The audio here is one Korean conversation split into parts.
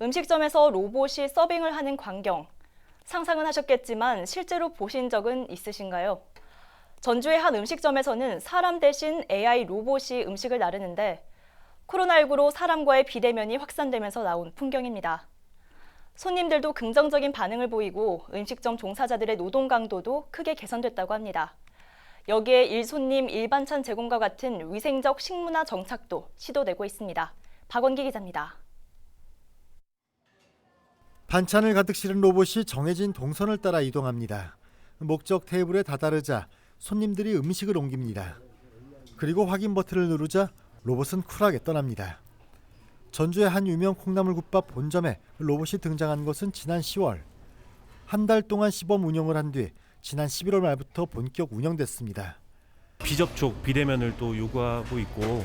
음식점에서 로봇이 서빙을 하는 광경. 상상은 하셨겠지만 실제로 보신 적은 있으신가요? 전주의 한 음식점에서는 사람 대신 AI 로봇이 음식을 나르는데 코로나19로 사람과의 비대면이 확산되면서 나온 풍경입니다. 손님들도 긍정적인 반응을 보이고 음식점 종사자들의 노동 강도도 크게 개선됐다고 합니다. 여기에 일손님 일반찬 제공과 같은 위생적 식문화 정착도 시도되고 있습니다. 박원기 기자입니다. 반찬을 가득 실은 로봇이 정해진 동선을 따라 이동합니다. 목적 테이블에 다다르자 손님들이 음식을 옮깁니다. 그리고 확인 버튼을 누르자 로봇은 쿨하게 떠납니다. 전주의 한 유명 콩나물국밥 본점에 로봇이 등장한 것은 지난 10월. 한 달 동안 시범 운영을 한 뒤 지난 11월 말부터 본격 운영됐습니다. 비접촉, 비대면을 또 요구하고 있고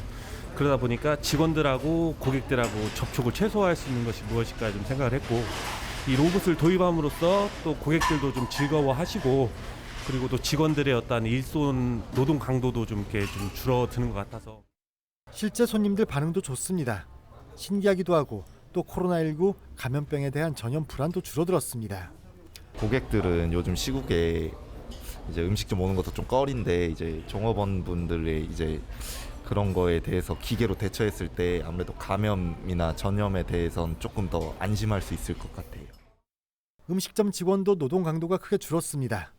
그러다 보니까 직원들하고 고객들하고 접촉을 최소화할 수 있는 것이 무엇일까 좀 생각을 했고 이 로봇을 도입함으로써 또 고객들도 좀 즐거워하시고 그리고 또 직원들의 어떤 일손 노동 강도도 좀 이렇게 좀 줄어드는 것 같아서 실제 손님들 반응도 좋습니다. 신기하기도 하고 또 코로나19 감염병에 대한 전염 불안도 줄어들었습니다. 고객들은 요즘 시국에 이제 음식점 오는 것도 좀 꺼린데 이제 종업원 분들의 이제 그런 거에 대해서 기계로 대처했을 때 아무래도 감염이나 전염에 대해서는 조금 더 안심할 수 있을 것 같아요. 음식점 직원도 노동 강도가 크게 줄었습니다.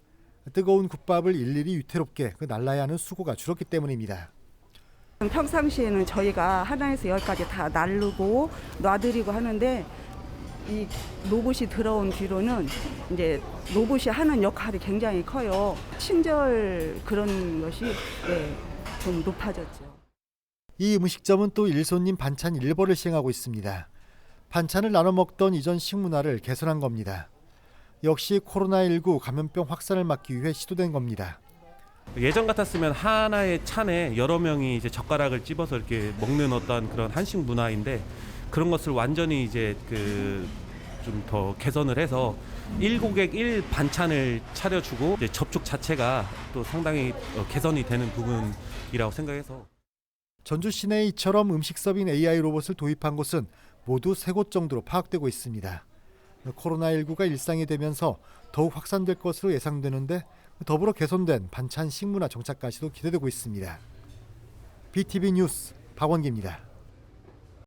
뜨거운 국밥을 일일이 위태롭게 그 날라야 하는 수고가 줄었기 때문입니다. 평상시에는 저희가 하나에서 열까지 다 나르고 놔드리고 하는데 이 로봇이 들어온 뒤로는 이제 로봇이 하는 역할이 굉장히 커요. 친절 그런 것이 네, 좀 높아졌죠. 이 음식점은 또 일손님 반찬 일벌을 시행하고 있습니다. 반찬을 나눠 먹던 이전 식문화를 개선한 겁니다. 역시 코로나19 감염병 확산을 막기 위해 시도된 겁니다. 예전 같았으면 하나의 찬에 여러 명이 이제 젓가락을 찝어서 이렇게 먹는 어떤 그런 한식 문화인데 그런 것을 완전히 이제 그 좀 더 개선을 해서 1고객 1 반찬을 차려주고 이제 접촉 자체가 또 상당히 어, 개선이 되는 부분이라고 생각해서 전주 시내에 이처럼 음식 서빙 AI 로봇을 도입한 곳은 모두 세 곳 정도로 파악되고 있습니다. 코로나19가 일상이 되면서 더욱 확산될 것으로 예상되는데 더불어 개선된 반찬 식문화 정착까지도 기대되고 있습니다. BTV 뉴스 박원기입니다.